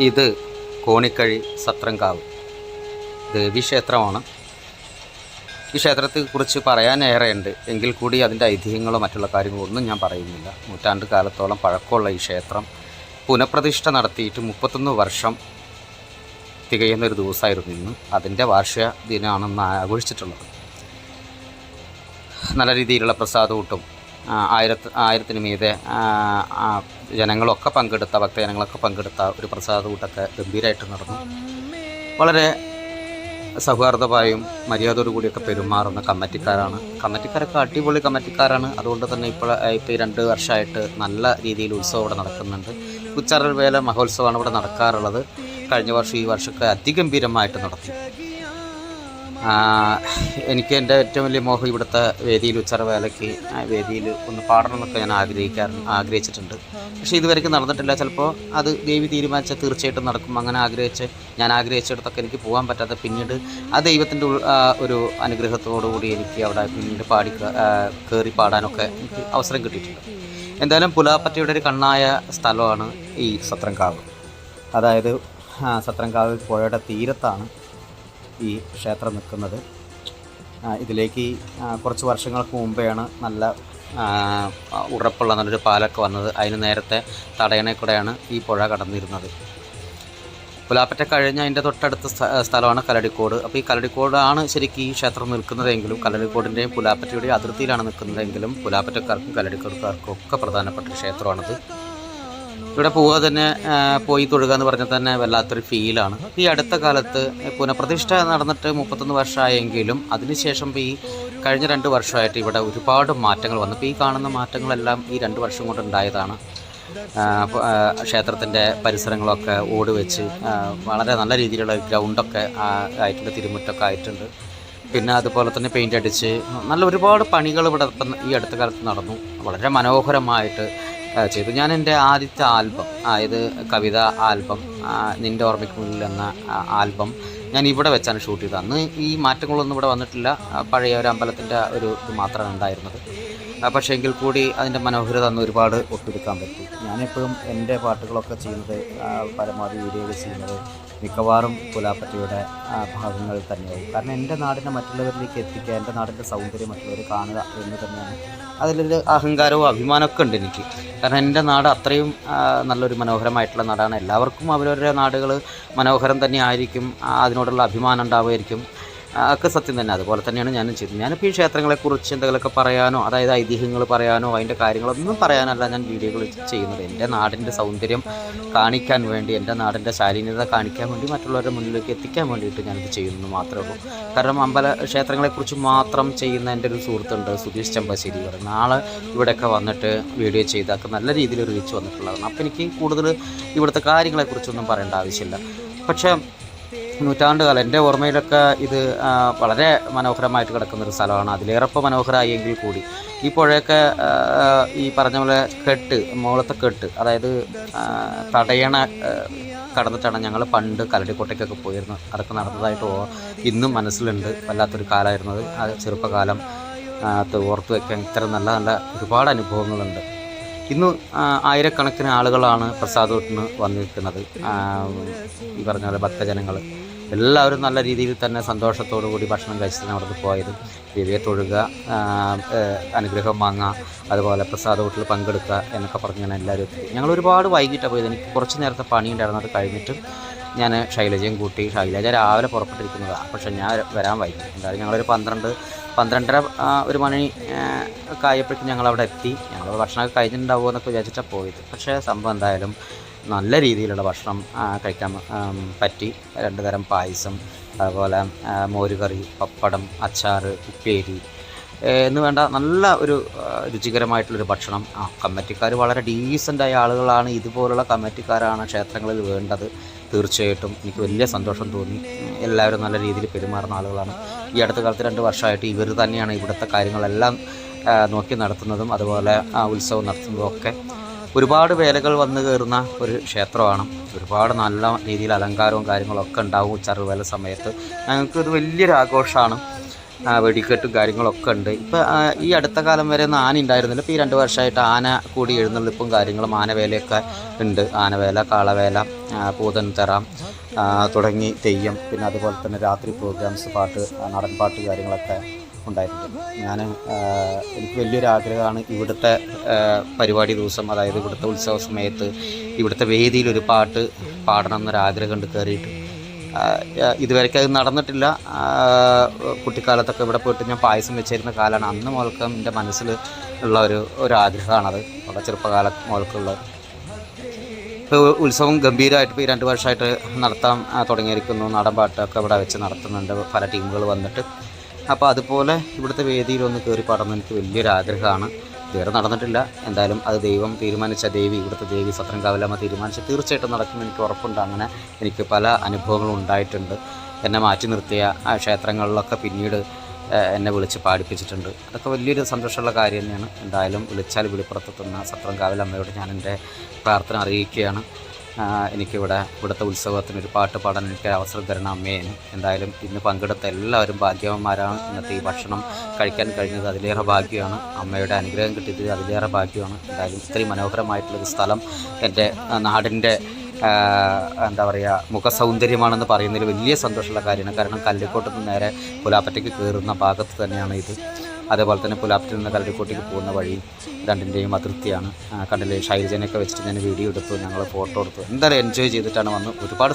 ഇത് കോണിക്കഴി സത്രംകാവ് ദേവീക്ഷേത്രമാണ് ഈ ക്ഷേത്രത്തെ ക്ഷേത്രത്തെക്കുറിച്ച് പറയാനേറെയുണ്ട്. എങ്കിൽ കൂടി അതിന്റെ ഐതിഹ്യങ്ങളോ മറ്റുള്ള കാര്യങ്ങളോ ഒന്നും ഞാൻ പറയുന്നില്ല. നൂറ്റാണ്ട് കാലത്തോളം പഴക്കമുള്ള ഈ ക്ഷേത്രം പുനഃപ്രതിഷ്ഠ നടത്തിയിട്ട് മുപ്പത്തൊന്ന് വർഷം തികയുന്ന ഒരു ദിവസമായിരുന്നു ഇന്ന്. അതിന്റെ വാർഷിക ദിനമാണെന്ന് ആഘോഷിച്ചിട്ടുള്ളത്. നല്ല രീതിയിലുള്ള പ്രസാദകൂട്ടും ആ, ആയിരത്തി ആയിരത്തിന് മീതെ ജനങ്ങളൊക്കെ പങ്കെടുത്ത ഭക്തജനങ്ങളൊക്കെ പങ്കെടുത്ത ഒരു പ്രസാദ കൂട്ടൊക്കെ ഗംഭീരമായിട്ട് നടന്നു. വളരെ സൗഹാർദ്ദമായും മര്യാദയോടു കൂടിയൊക്കെ പെരുമാറുന്ന കമ്മിറ്റിക്കാരാണ്. കമ്മിറ്റിക്കാരൊക്കെ അടിപൊളി കമ്മിറ്റിക്കാരാണ്. അതുകൊണ്ട് തന്നെ ഇപ്പോൾ ഇപ്പോൾ ഈ രണ്ട് വർഷമായിട്ട് നല്ല രീതിയിൽ ഉത്സവം ഇവിടെ നടക്കുന്നുണ്ട്. ഉച്ചാറൽ വേല മഹോത്സവമാണ് ഇവിടെ നടക്കാറുള്ളത്. കഴിഞ്ഞ വർഷം ഈ വർഷമൊക്കെ അതിഗംഭീരമായിട്ട് നടത്തി. എനിക്ക് എന്റെ ഏറ്റവും വലിയ മോഹം ഇവിടുത്തെ വേദിയിൽ ഉച്ചറവേലയ്ക്ക് വേദിയിൽ ഒന്ന് പാടണം എന്നൊക്കെ ഞാൻ ആഗ്രഹിക്കാറ് ആഗ്രഹിച്ചിട്ടുണ്ട്. പക്ഷേ ഇതുവരെയ്ക്ക് നടന്നിട്ടില്ല. ചിലപ്പോൾ അത് ദേവി തീരുമാനിച്ചാൽ തീർച്ചയായിട്ടും നടക്കും. അങ്ങനെ ആഗ്രഹിച്ച് ഞാൻ ആഗ്രഹിച്ചിടത്തൊക്കെ എനിക്ക് പോകാൻ പറ്റാതെ പിന്നീട് ആ ദൈവത്തിന്റെ ഒരു അനുഗ്രഹത്തോടു കൂടി എനിക്ക് അവിടെ പിന്നീട് പാടി കയറി പാടാനൊക്കെ എനിക്ക് അവസരം കിട്ടിയിട്ടുണ്ട്. എന്തായാലും പുലാപ്പറ്റയുടെ ഒരു കണ്ണായ സ്ഥലമാണ് ഈ സത്രംകാവ്. അതായത് സത്രംകാവ് പുഴയുടെ തീരത്താണ് ഈ ക്ഷേത്രം നിൽക്കുന്നത്. ഇതിലേക്ക് കുറച്ച് വർഷങ്ങൾക്ക് മുമ്പെയാണ് നല്ല ഉറപ്പുള്ള നല്ലൊരു പാലൊക്കെ വന്നത്. അതിന് നേരത്തെ തടയണേ കൂടെയാണ് ഈ പുഴ കടന്നിരുന്നത്. പുലാപ്പറ്റ കഴിഞ്ഞ അതിന്റെ തൊട്ടടുത്ത സ്ഥലമാണ് കലടിക്കോട് അപ്പോൾ ഈ കലടിക്കോടാണ് ശരിക്കും ഈ ക്ഷേത്രം നിൽക്കുന്നതെങ്കിലും കലടിക്കോടിന്റെയും പുലാപ്പറ്റയുടെയും അതിർത്തിയിലാണ് നിൽക്കുന്നതെങ്കിലും പുലാപ്പറ്റക്കാർക്കും കലടിക്കോടുകാർക്കും ഒക്കെ പ്രധാനപ്പെട്ട ക്ഷേത്രമാണിത്. ഇവിടെ പോവുക തന്നെ പോയി തൊഴുക എന്ന് പറഞ്ഞാൽ തന്നെ വല്ലാത്തൊരു ഫീലാണ് ഈ അടുത്ത കാലത്ത് പുനഃപ്രതിഷ്ഠ നടന്നിട്ട് മുപ്പത്തൊന്ന് വർഷമായെങ്കിലും അതിനുശേഷം ഈ കഴിഞ്ഞ രണ്ട് വർഷമായിട്ട് ഇവിടെ ഒരുപാട് മാറ്റങ്ങൾ വന്നു. ഇപ്പോൾ ഈ കാണുന്ന മാറ്റങ്ങളെല്ലാം ഈ രണ്ട് വർഷം കൊണ്ട് ഉണ്ടായതാണ്. ക്ഷേത്രത്തിന്റെ പരിസരങ്ങളൊക്കെ ഓട് വെച്ച് വളരെ നല്ല രീതിയിലുള്ള ഗ്രൗണ്ടൊക്കെ ആയിട്ടുണ്ട് തിരുമുറ്റൊക്കെ ആയിട്ടുണ്ട്. പിന്നെ അതുപോലെ തന്നെ പെയിന്റ് അടിച്ച് നല്ല ഒരുപാട് പണികൾ ഇവിടെ ഈ അടുത്ത കാലത്ത് നടന്നു. വളരെ മനോഹരമായിട്ട് ചെയ്തു. ഞാൻ എന്റെ ആദ്യത്തെ ആൽബം അതായത് കവിത ആൽബം നിന്റെ ഓർമ്മയ്ക്ക് മുന്നിൽ എന്ന ആൽബം ഞാൻ ഇവിടെ വെച്ചാണ് ഷൂട്ട് ചെയ്തത്. അന്ന് ഈ മാറ്റങ്ങളൊന്നും ഇവിടെ വന്നിട്ടില്ല. പഴയ ഒരു അമ്പലത്തിന്റെ ഒരു ഇത് മാത്രമാണ് ഉണ്ടായിരുന്നത്. പക്ഷേ എങ്കിൽ കൂടി അതിന്റെ മനോഹരത അന്ന് ഒരുപാട് ഒപ്പിയെടുക്കാൻ പറ്റി. ഞാനെപ്പോഴും എന്റെ പാട്ടുകളൊക്കെ ചെയ്യുന്നത് പരമാവധി വീഡിയോകൾ ചെയ്യുന്നത് മിക്കവാറും പുലാപ്പറ്റയുടെ ഭാഗങ്ങൾ തന്നെയാവും. കാരണം എന്റെ നാടിനെ മറ്റുള്ളവരിലേക്ക് എത്തിക്കുക എന്റെ നാടിന്റെ സൗന്ദര്യം മറ്റുള്ളവർ കാണുക എന്ന് തന്നെയാണ് അതിലൊരു അഹങ്കാരവും അഭിമാനമൊക്കെ ഉണ്ട് എനിക്ക്. കാരണം എന്റെ നാട് അത്രയും നല്ലൊരു മനോഹരമായിട്ടുള്ള നാടാണ്. എല്ലാവർക്കും അവരവരുടെ നാടുകൾ മനോഹരം തന്നെ ആയിരിക്കും. അതിനോടുള്ള അഭിമാനം ഉണ്ടാവുമായിരിക്കും. ഒക്കെ സത്യം തന്നെ. അതുപോലെ തന്നെയാണ് ഞാനും ചെയ്തത്. ഞാനിപ്പോൾ ഈ ക്ഷേത്രങ്ങളെക്കുറിച്ച് എന്തെങ്കിലുമൊക്കെ പറയാനോ അതായത് ഐതിഹ്യങ്ങൾ പറയാനോ അതിന്റെ കാര്യങ്ങളൊന്നും പറയാനല്ല ഞാൻ വീഡിയോകൾ ചെയ്യുന്നത്. എന്റെ നാടിന്റെ സൗന്ദര്യം കാണിക്കാൻ വേണ്ടി എന്റെ നാടിന്റെ ശാലീനത കാണിക്കാൻ വേണ്ടി മറ്റുള്ളവരുടെ മുന്നിലേക്ക് എത്തിക്കാൻ വേണ്ടിയിട്ട് ഞാനിത് ചെയ്യുന്നു മാത്രമേ ഉള്ളൂ. കാരണം അമ്പല ക്ഷേത്രങ്ങളെക്കുറിച്ച് മാത്രം ചെയ്യുന്ന എന്റെ ഒരു സുഹൃത്തുണ്ട് സുധീഷ് ചമ്പശ്ശേരി പറയുന്നത് നാളെ ഇവിടെയൊക്കെ വന്നിട്ട് വീഡിയോ ചെയ്താൽ നല്ല രീതിയിൽ റീച്ച് വന്നിട്ടുള്ളതാണ്. അപ്പോൾ എനിക്ക് കൂടുതൽ ഇവിടുത്തെ കാര്യങ്ങളെക്കുറിച്ചൊന്നും പറയേണ്ട ആവശ്യമില്ല. പക്ഷേ നൂറ്റാണ്ട് കാലം എന്റെ ഓർമ്മയിലൊക്കെ ഇത് വളരെ മനോഹരമായിട്ട് കിടക്കുന്ന ഒരു സ്ഥലമാണ്. അതിലേറെ മനോഹരമായി എങ്കിൽ കൂടി. ഈ പുഴയൊക്കെ ഈ പറഞ്ഞ പോലെ കെട്ട് മുകളത്തെ കെട്ട് അതായത് തടയണ കടന്നിട്ടാണ് ഞങ്ങൾ പണ്ട് കരടിക്കോട്ടയ്ക്കൊക്കെ പോയിരുന്നത് അതൊക്കെ നടന്നതായിട്ട് ഇന്നും മനസ്സിലുണ്ട്. വല്ലാത്തൊരു കാലമായിരുന്നത് ആ ചെറുപ്പകാലം അത് ഓർത്ത് വയ്ക്കാൻ ഇത്ര നല്ല നല്ല ഒരുപാട് അനുഭവങ്ങളുണ്ട്. ഇന്ന് ആയിരക്കണക്കിന് ആളുകളാണ് പ്രസാദോട്ടിന് വന്നിരിക്കുന്നത്. ഈ പറഞ്ഞ പോലെ ഭക്തജനങ്ങൾ എല്ലാവരും നല്ല രീതിയിൽ തന്നെ സന്തോഷത്തോടു കൂടി ഭക്ഷണം കഴിച്ചിട്ട് അവിടുന്ന് പോയത്. ദിവ്യ തൊഴുക അനുഗ്രഹം വാങ്ങുക അതുപോലെ പ്രസാദ പ്രസാദോട്ടിൽ പങ്കെടുക്കുക എന്നൊക്കെ പറഞ്ഞാണ് എല്ലാവരും എത്തി. ഞങ്ങൾ ഒരുപാട് വൈകിട്ടാണ് പോയത്. എനിക്ക് കുറച്ച് നേരത്തെ പണിയുണ്ടായിരുന്നു അത് കഴിഞ്ഞിട്ട് ഞാൻ ശൈലജയും കൂട്ടി ശൈലജ രാവിലെ പുറപ്പെട്ടിരിക്കുന്നതാണ് പക്ഷേ ഞാൻ വരാൻ വൈകി. എന്തായാലും ഞങ്ങളൊരു പന്ത്രണ്ട് പന്ത്രണ്ടര ഒരു മണി ഒക്കെ ആയപ്പോഴേക്കും ഞങ്ങൾ അവിടെ എത്തി. ഞങ്ങൾ ഭക്ഷണമൊക്കെ കഴിഞ്ഞിട്ടുണ്ടാവുമോ എന്നൊക്കെ വിചാരിച്ചിട്ടാണ് പോയത്. പക്ഷേ സംഭവം എന്തായാലും നല്ല രീതിയിലുള്ള ഭക്ഷണം കഴിക്കാൻ പറ്റി. രണ്ട് തരം പായസം അതുപോലെ മോരുകറി പപ്പടം അച്ചാർ ഉപ്പേരി എന്ന് വേണ്ട നല്ല ഒരു രുചികരമായിട്ടുള്ളൊരു ഭക്ഷണം. ആ കമ്മിറ്റിക്കാർ വളരെ ഡീസന്റായ ആളുകളാണ്. ഇതുപോലുള്ള കമ്മിറ്റിക്കാരാണ് ക്ഷേത്രങ്ങളിൽ വേണ്ടത്. തീർച്ചയായിട്ടും എനിക്ക് വലിയ സന്തോഷം തോന്നി. എല്ലാവരും നല്ല രീതിയിൽ പെരുമാറുന്ന ആളുകളാണ്. ഈ അടുത്ത കാലത്ത് രണ്ട് വർഷമായിട്ട് ഇവർ തന്നെയാണ് ഇവിടുത്തെ കാര്യങ്ങളെല്ലാം നോക്കി നടത്തുന്നതും അതുപോലെ ഉത്സവം നടത്തുന്നതും ഒക്കെ. ഒരുപാട് വേലകൾ വന്നു കയറുന്ന ഒരു ക്ഷേത്രമാണ്. ഒരുപാട് നല്ല രീതിയിൽ അലങ്കാരവും കാര്യങ്ങളൊക്കെ ഉണ്ടാവും ചെറുവേല സമയത്ത്. ഞങ്ങൾക്കൊരു വലിയൊരു ആഘോഷമാണ്. വെടിക്കെട്ടും കാര്യങ്ങളൊക്കെ ഉണ്ട്. ഇപ്പം ഈ അടുത്ത കാലം വരെ ഒന്നും ആന ഉണ്ടായിരുന്നില്ല. ഇപ്പോൾ ഈ രണ്ട് വർഷമായിട്ട് ആന കൂടി എഴുന്നള്ളിപ്പും കാര്യങ്ങളും ആനവേലയൊക്കെ ഉണ്ട്. ആനവേല കാളവേല പൂതൻ പൂതൻതറ തുടങ്ങി തെയ്യം. പിന്നെ അതുപോലെ തന്നെ രാത്രി പ്രോഗ്രാംസ് പാട്ട് നടൻപാട്ട് പാട്ട് കാര്യങ്ങളൊക്കെ ഉണ്ടായിട്ടുണ്ട്. ഞാൻ എനിക്ക് വലിയൊരു ആഗ്രഹമാണ് ഇവിടുത്തെ പരിപാടി ദിവസം അതായത് ഇവിടുത്തെ ഉത്സവ സമയത്ത് ഇവിടുത്തെ വേദിയിൽ ഒരു പാട്ട് പാടണം എന്നൊരാഗ്രഹമുണ്ട് കയറിയിട്ട് ഇതുവരെയ്ക്ക് അത് നടന്നിട്ടില്ല. കുട്ടിക്കാലത്തൊക്കെ ഇവിടെ പോയിട്ട് ഞാൻ പായസം വെച്ചിരുന്ന കാലമാണ്. അന്ന് മുതൽക്ക് എന്റെ മനസ്സിൽ ഉള്ള ഒരു ഒരു ആഗ്രഹമാണത്. അവിടെ ചെറുപ്പകാല മുതൽക്കുള്ള ഇപ്പോൾ ഉത്സവം ഗംഭീരമായിട്ട് ഇപ്പോൾ ഈ രണ്ട് വർഷമായിട്ട് നടത്താൻ തുടങ്ങിയിരിക്കുന്നു. നാടൻ പാട്ടൊക്കെ ഇവിടെ വെച്ച് നടത്തുന്നുണ്ട്. പല ടീമുകൾ വന്നിട്ട്. അപ്പോൾ അതുപോലെ ഇവിടുത്തെ വേദിയിലൊന്ന് കയറി പാടുന്ന എനിക്ക് വലിയൊരു ആഗ്രഹമാണ് ഇതുവരെ നടന്നിട്ടില്ല. എന്തായാലും അത് ദൈവം തീരുമാനിച്ച ദേവി ഇവിടുത്തെ ദേവി സത്രം കാവലമ്മ തീരുമാനിച്ച തീർച്ചയായിട്ടും നടക്കുമെന്ന് എനിക്ക് ഉറപ്പുണ്ട്. അങ്ങനെ എനിക്ക് പല അനുഭവങ്ങളും ഉണ്ടായിട്ടുണ്ട്. എന്നെ മാറ്റി നിർത്തിയ ആ ക്ഷേത്രങ്ങളിലൊക്കെ പിന്നീട് എന്നെ വിളിച്ച് പാടിപ്പിച്ചിട്ടുണ്ട്. അതൊക്കെ വലിയൊരു സന്തോഷമുള്ള കാര്യം തന്നെയാണ്. എന്തായാലും വിളിച്ചാൽ വിളിപ്പുറത്തെത്തുന്ന സത്രം കാവലമ്മയോട് ഞാൻ എന്റെ പ്രാർത്ഥന അറിയിക്കുകയാണ്. എനിക്കിവിടെ ഇവിടുത്തെ ഉത്സവത്തിന് ഒരു പാട്ട് പാടാൻ എനിക്ക് അവസരം തരണം അമ്മേന് എന്തായാലും ഇന്ന് പങ്കെടുത്ത എല്ലാവരും ഭാഗ്യവന്മാരാണ്. ഇന്നത്തെ ഈ ഭക്ഷണം കഴിക്കാൻ കഴിഞ്ഞത് അതിലേറെ ഭാഗ്യമാണ്. അമ്മയുടെ അനുഗ്രഹം കിട്ടിയത് അതിലേറെ ഭാഗ്യമാണ്. എന്തായാലും ഇത്രയും മനോഹരമായിട്ടുള്ളൊരു സ്ഥലം എന്റെ നാടിന്റെ എന്താ പറയുക മുഖസൗന്ദര്യമാണെന്ന് പറയുന്നതിൽ വലിയ സന്തോഷമുള്ള കാര്യമാണ്. കാരണം കല്ലിക്കോട്ടത്ത് നേരെ പുലാപ്പറ്റയ്ക്ക് കയറുന്ന ഭാഗത്ത് തന്നെയാണ് ഇത്. അതേപോലെ തന്നെ പുലാപ്റ്റിൽ നിന്ന് കരടിക്കോട്ടേക്ക് പോകുന്ന വഴി രണ്ടിന്റെയും അതിർത്തിയാണ്. ആ, കണ്ടില്ലേ? ശൈലജനൊക്കെ വെച്ചിട്ട് ഞാൻ വീഡിയോ എടുത്തു ഞങ്ങൾ ഫോട്ടോ എടുത്തു. എന്തായാലും എൻജോയ് ചെയ്തിട്ടാണ് വന്ന് ഒരുപാട്